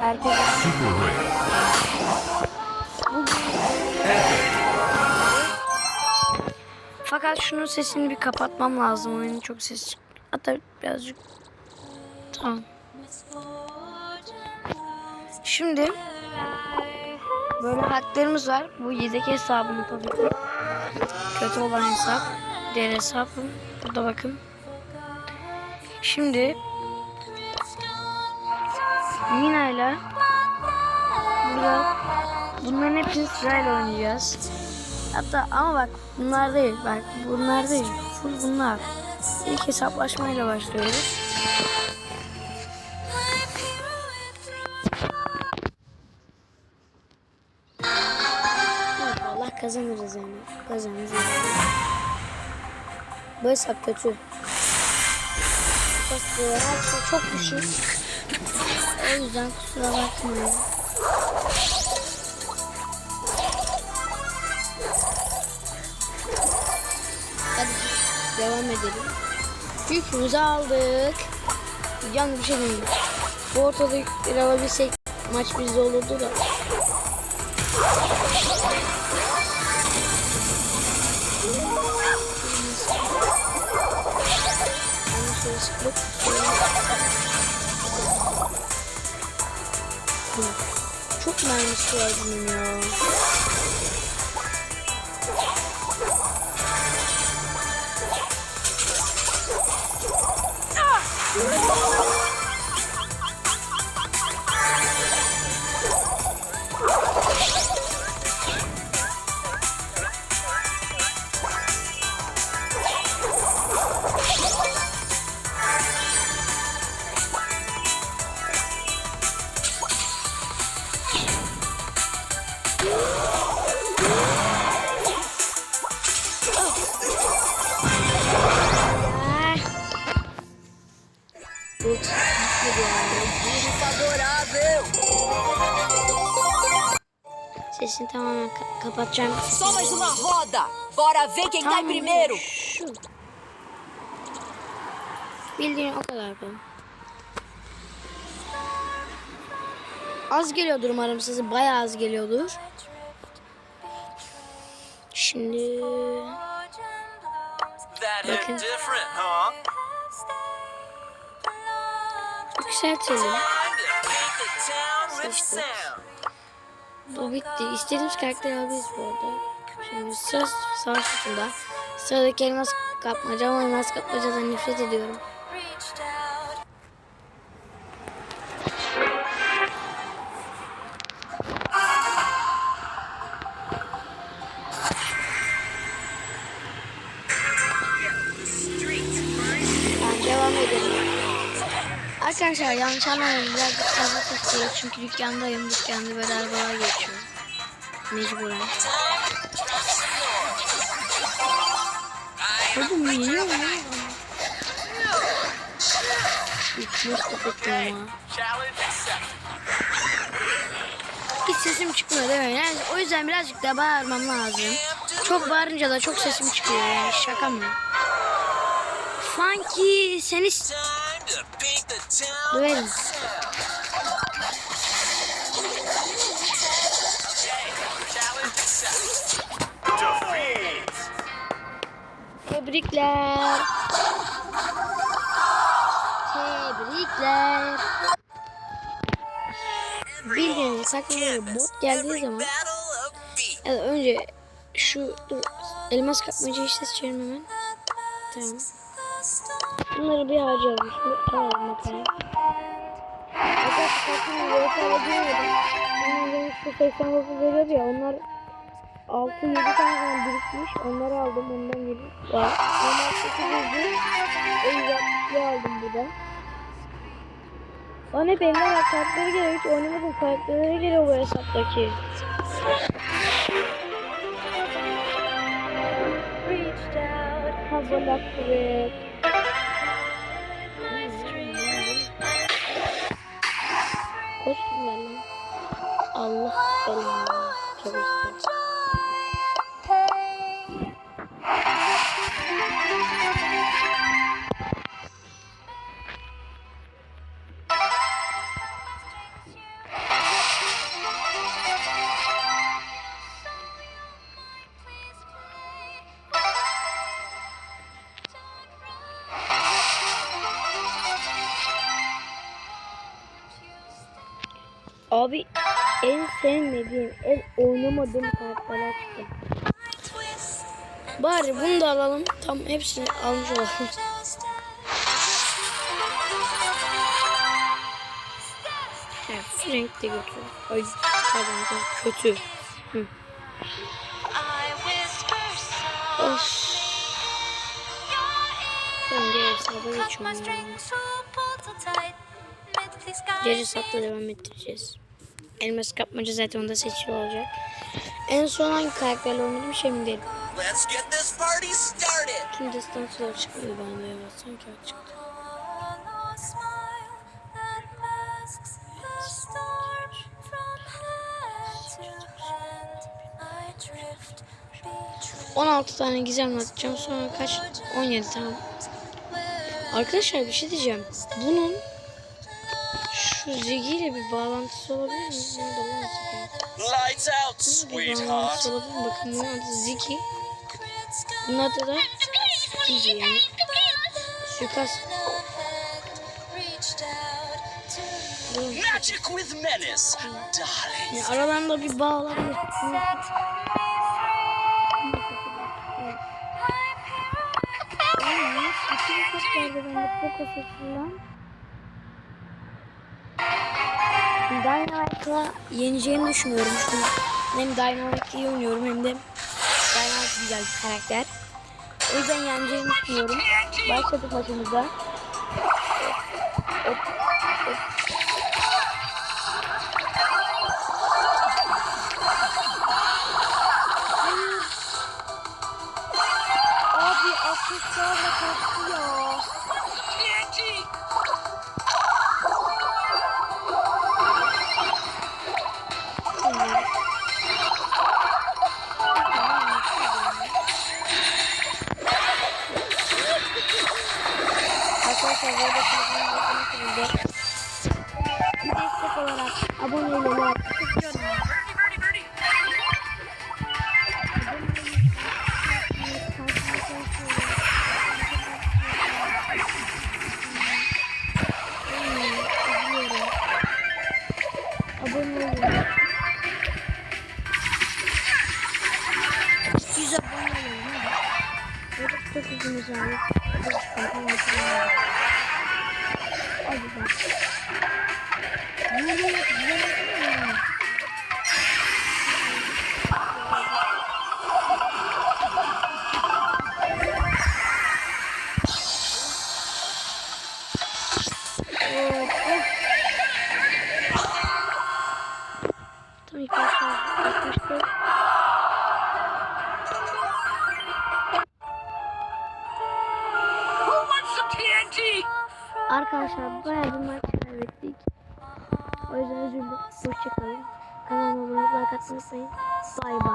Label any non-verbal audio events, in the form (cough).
Rare. Fakat şunun sesini bir kapatmam lazım. Oyunun çok ses Hatta birazcık. Tamam. Şimdi böyle haklarımız var. Bu yedek hesabım tabii ki. Kötü olan hesap. Diğer hesabım. Burada bakın. Şimdi Mina ile burada bunların hepsini sırayla oynayacağız. Hatta ama bak bunlar değil. Bak bunlar değil. Full bunlar. İlk hesaplaşmayla başlıyoruz. Allah kazanırız yani. Kazanırız. Bu hesap kötü. Her şey çok düşük. Yüzden kusura bakmayın. Hadi devam edelim. Yükümüzü aldık. Yalnız bir şey diyeyim. Bu ortada yükleri alabilsek maç bizde olurdu da. Çok mermisi var bunun ya. Ay. Sesini tamamen ka- kapatacağım. Só mais uma roda! Bora ver quem cai primeiro! Şu. Bildiğin o kadar bu. Az geliyordur umarım size bayağı az geliyordur. Şimdi Bakın. Yükseltelim. Seçtik. Bu bitti. İstediğimiz karakteri alabiliriz bu arada. Şimdi sıra savaş tutunda. Sıradaki elmas kapmaca ama elmas kapmacadan nefret ediyorum. Arkadaşlar yanlış anlamayın birazcık fazla ses geliyor çünkü dükkandayım. Dükkanda bedavalar geçiyor. Mecburen. Oğlum yeniyor mu? Nasıl kapatıyor ama. Hiç sesim çıkmıyor değil mi? Yani o yüzden birazcık daha bağırmam lazım. Çok bağırınca da çok sesim çıkıyor yani şaka mı? Funky seni Defeat. Tebrikler. Tebrikler. Bildiğiniz saklanıyor bot geldiği zaman Battle of feet. ya da önce şu dur elmas kapmacayı ses çevirim hemen. Tamam. Bunları bir harcayalım. Şimdi alalım bakalım. Arkadaşlar sakın VF'de diyemedim. Bunun şu 89 veriyor ya onlar 6-7 tane falan birikmiş. Onları aldım. Ondan geri var. Normal 800'dü. O yüzden bir aldım buradan. Bana hep evler kartları geliyor. Hiç oynamadım. Kartları geliyor bu hesaptaki. Have a luck with. Kostüm ver. Allah belanı. Çok istedim. Abi en sevmediğim, en oynamadığım karakterler çıktı. Bari bunu da alalım. Tam hepsini almış olalım. (laughs) Ha, Frank de götür. Ay pardon kötü. Hı. Of. Ben diğer hesaba geçiyorum. Diğer hesapla devam ettireceğiz. Elmas kapmaca zaten onda seçili olacak. En son hangi karakterle oynadım şey mi derim. Let's get this party started. Tüm destansiler çıkmıyor bana ya. Sanki o çıktı. Drift 16 tane gizem atacağım. Sonra kaç? 17 tamam. Arkadaşlar bir şey diyeceğim. Bunun şu Ziggy ile bir bağlantısı olabilir mi? Nerede lan Ziggy? Lights out, Bir bağlantısı sweetheart. olabilir mi? Bakın bunun adı Ziggy. Bunun adı da Ziggy yani. Suikast. Magic with menace, darling. Yani aralarında bir bağ olabilir. Bütün Poco sesinden Dynamite'la yeneceğimi düşünüyorum. Çünkü hem Dynamite iyi oynuyorum hem de Dynamite güzel bir karakter. O yüzden yeneceğimi düşünüyorum. Başladık maçımıza. Abi destek olarak abone olmayı istiyorum. Abone olun. 100 abone olun. Evet, çok uzun uzun. TNT? Arkadaşlar bayağı bir maç kaybettik. O yüzden üzüldüm. Hoşçakalın. Kanalıma abone olmayı, like atmayı unutmayın. Bay bay.